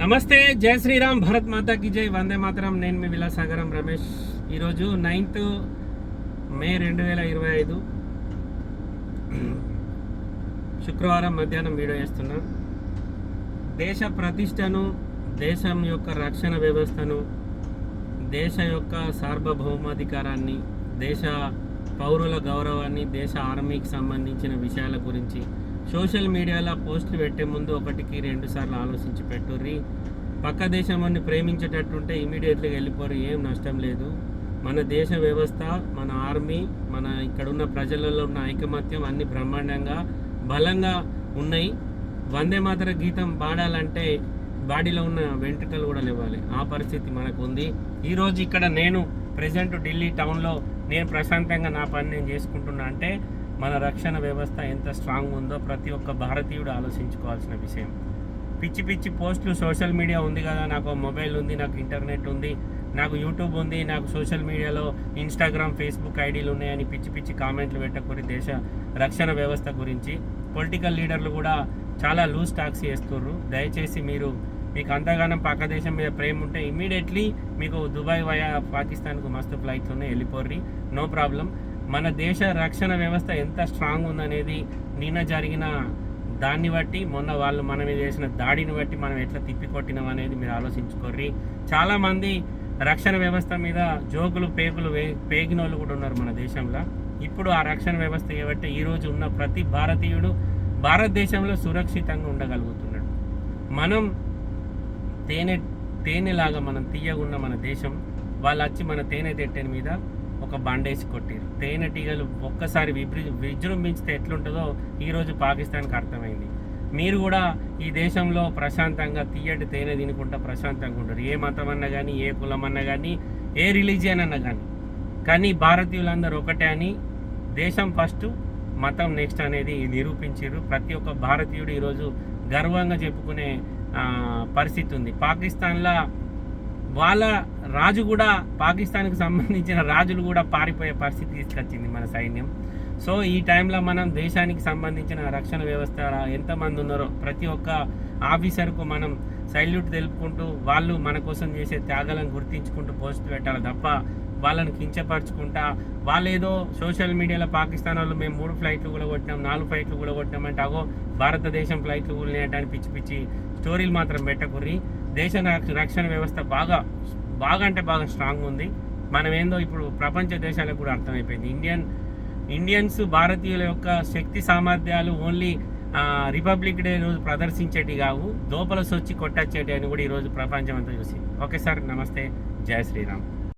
నమస్తే జై శ్రీరామ్ భరత్ మాతా కి జై వందే మాతరం. నేను మీ విలాసాగరం రమేష్. ఈరోజు నైన్త్ మే రెండు వేల ఇరవై ఐదు. శుక్రవారం మధ్యాహ్నం వీడియో చేస్తున్నా. దేశ ప్రతిష్టను దేశం యొక్క రక్షణ వ్యవస్థను దేశ యొక్క సార్వభౌమాధికారాన్ని దేశ పౌరుల గౌరవాన్ని దేశ ఆర్మీకి సంబంధించిన విషయాల గురించి సోషల్ మీడియాలో పోస్టులు పెట్టే ముందు ఒకటికి రెండు సార్లు ఆలోచించి పెట్టుర్రి. పక్క దేశాన్ని ప్రేమించేటట్టుంటే ఇమీడియట్గా వెళ్ళిపోరు ఏం నష్టం లేదు. మన దేశ వ్యవస్థ మన ఆర్మీ మన ఇక్కడ ఉన్న ప్రజలలో ఉన్న ఐకమత్యం అన్ని బ్రహ్మాండంగా బలంగా ఉన్నాయి. వందే మాతర గీతం పాడాలంటే బాడీలో ఉన్న వెంట్రుకలు కూడా లేవాలి. ఆ పరిస్థితి మనకు ఉంది ఈరోజు ఇక్కడ నేను ప్రజెంట్ ఢిల్లీ టౌన్లో నేను ప్రశాంతంగా నా పని నేను చేసుకుంటున్నా అంటే మన రక్షణ వ్యవస్థ ఎంత స్ట్రాంగ్ ఉందో ప్రతి ఒక్క భారతీయుడు ఆలోచించుకోవాల్సిన విషయం. పిచ్చి పిచ్చి పోస్టులు సోషల్ మీడియా ఉంది కదా నాకు మొబైల్ ఉంది నాకు ఇంటర్నెట్ ఉంది నాకు యూట్యూబ్ ఉంది నాకు సోషల్ మీడియాలో ఇన్స్టాగ్రామ్ ఫేస్బుక్ ఐడీలు ఉన్నాయని పిచ్చి పిచ్చి కామెంట్లు పెట్టకూరి దేశ రక్షణ వ్యవస్థ గురించి పొలిటికల్ లీడర్లు కూడా చాలా లూజ్ టాక్స్ చేస్తుర్రు. దయచేసి మీరు మీకు అంతగానం పక్క దేశం మీద ప్రేమ ఉంటే ఇమీడియట్లీ మీకు దుబాయ్ వయా పాకిస్తాన్కు మస్తు ఫ్లైట్స్ ఉన్నాయి వెళ్ళిపోర్రి. No problem. మన దేశ రక్షణ వ్యవస్థ ఎంత స్ట్రాంగ్ ఉందనేది నిన్న జరిగిన దాన్ని బట్టి మొన్న వాళ్ళు మన మీద చేసిన దాడిని బట్టి మనం ఎట్లా తిప్పికొట్టినాం అనేది మీరు ఆలోచించుకోర్రి. చాలామంది రక్షణ వ్యవస్థ మీద జోకులు పేగులు వే పేగిన వాళ్ళు కూడా ఉన్నారు మన దేశంలో. ఇప్పుడు ఆ రక్షణ వ్యవస్థ ఏమంటే ఈరోజు ఉన్న ప్రతి భారతీయుడు భారతదేశంలో సురక్షితంగా ఉండగలుగుతున్నాడు. మనం తేనె తేనెలాగా మనం తీయగున్న మన దేశం వాళ్ళు వచ్చి మన తేనె తెట్టెని మీద ఒక బండేసి కొట్టారు. తేనెటీగలు ఒక్కసారి విజృ విజృంభించితే ఎట్లుంటుందో ఈరోజు పాకిస్తాన్కి అర్థమైంది. మీరు కూడా ఈ దేశంలో ప్రశాంతంగా తీయటి తేనె తినుకుంటా ప్రశాంతంగా ఉంటారు. ఏ మతం అన్నా కానీ ఏ కులం అన్నా కానీ ఏ రిలీజియన్ అన్నా కానీ కానీ భారతీయులందరూ ఒకటే అని దేశం ఫస్ట్ మతం నెక్స్ట్ అనేది నిరూపించారు ప్రతి ఒక్క భారతీయుడు ఈరోజు గర్వంగా చెప్పుకునే పరిస్థితి ఉంది. పాకిస్తాన్లో వాళ్ళ రాజు కూడా పాకిస్తాన్కి సంబంధించిన రాజులు కూడా పారిపోయే పరిస్థితి తీసుకొచ్చింది మన సైన్యం. సో ఈ టైంలో మనం దేశానికి సంబంధించిన రక్షణ వ్యవస్థ ఎంతమంది ఉన్నారో ప్రతి ఒక్క ఆఫీసర్కు మనం సైల్యూట్ తెలుపుకుంటూ వాళ్ళు మన కోసం చేసే త్యాగాలను గుర్తించుకుంటూ పోస్ట్ పెట్టాలి తప్ప వాళ్ళని కించపరచుకుంటా వాళ్ళు ఏదో సోషల్ మీడియాలో పాకిస్తాన్ వాళ్ళు మేము మూడు ఫ్లైట్లు కూడా కొట్టినాం నాలుగు ఫ్లైట్లు కూడా కొట్టినామంటే అగో భారతదేశం ఫ్లైట్లు కూలినాయటానికి పిచ్చి పిచ్చి స్టోరీలు మాత్రం పెట్టకుర్రి. దేశ రక్షణ వ్యవస్థ బాగా బాగా అంటే బాగా స్ట్రాంగ్ ఉంది. మనం ఏందో ఇప్పుడు ప్రపంచ దేశాలకు కూడా అర్థమైపోయింది. ఇండియన్ ఇండియన్స్ భారతీయుల యొక్క శక్తి సామర్థ్యాలు ఓన్లీ రిపబ్లిక్ డే రోజు ప్రదర్శించేటి కావు. దోపల సొచ్చి కొట్టచ్చేటి అని కూడా ఈరోజు ప్రపంచం అంతా చూసి ఓకే సార్ నమస్తే. జై శ్రీరామ్.